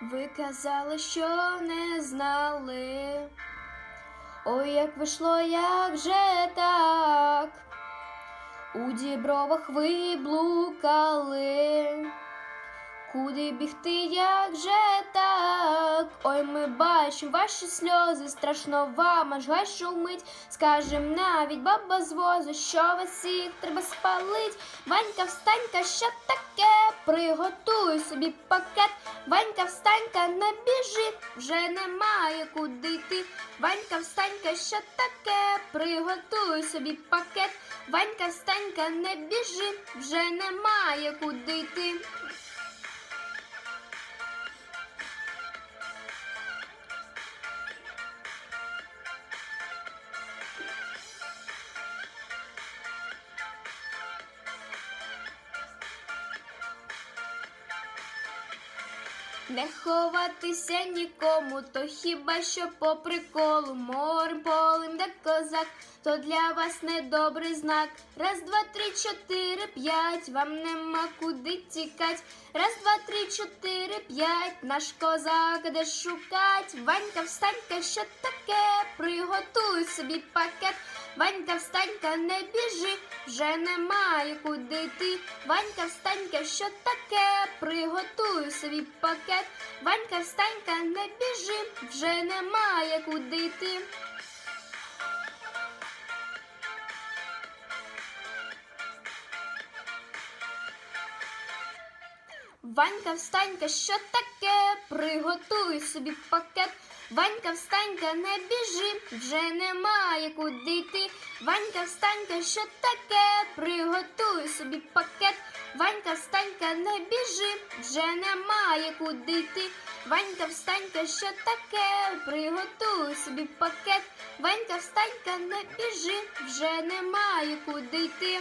Ви казали, що не знали. Ой, як вийшло, як же так. У дібровах ви блукали. Куди бігти, як же так? Ой, ми бачимо ваші сльози, страшно вам, аж гай шумить. Скажем навіть баба з возу, що вас всіх треба спалить. Ванька, встанька, що таке? Приготуй собі пакет. Ванька, встанька, не біжи, вже немає куди йти. Ванька, встанька, що таке? Приготуй собі пакет. Ванька, встанька, не біжи, вже немає куди йти. Не ховатися нікому, то хіба що по приколу морем полем, де козак, то для вас недобрий знак. Раз, два, три, чотири, п'ять, вам нема куди тікать. Раз, два, три, чотири, п'ять, наш козак де шукать. Ванька, встанька, що таке? Приготуй собі пакет. Ванька, встанька, не біжи, вже немає куди йти. Ванька, встанька, що таке? Приготуй собі пакет. Ванька, встанька, не біжи, вже немає куди йти. Ванька, встанька, що таке? Приготуй собі пакет. Ванька, встанька, не біжи, вже немає куди йти. Ванька, встанька, що таке? Приготуй собі пакет. Ванька, встанька, не біжи, вже немає куди йти. Ванька, встанька, що таке? Приготуй собі пакет. Ванька, встанька, не біжи, вже немає куди йти.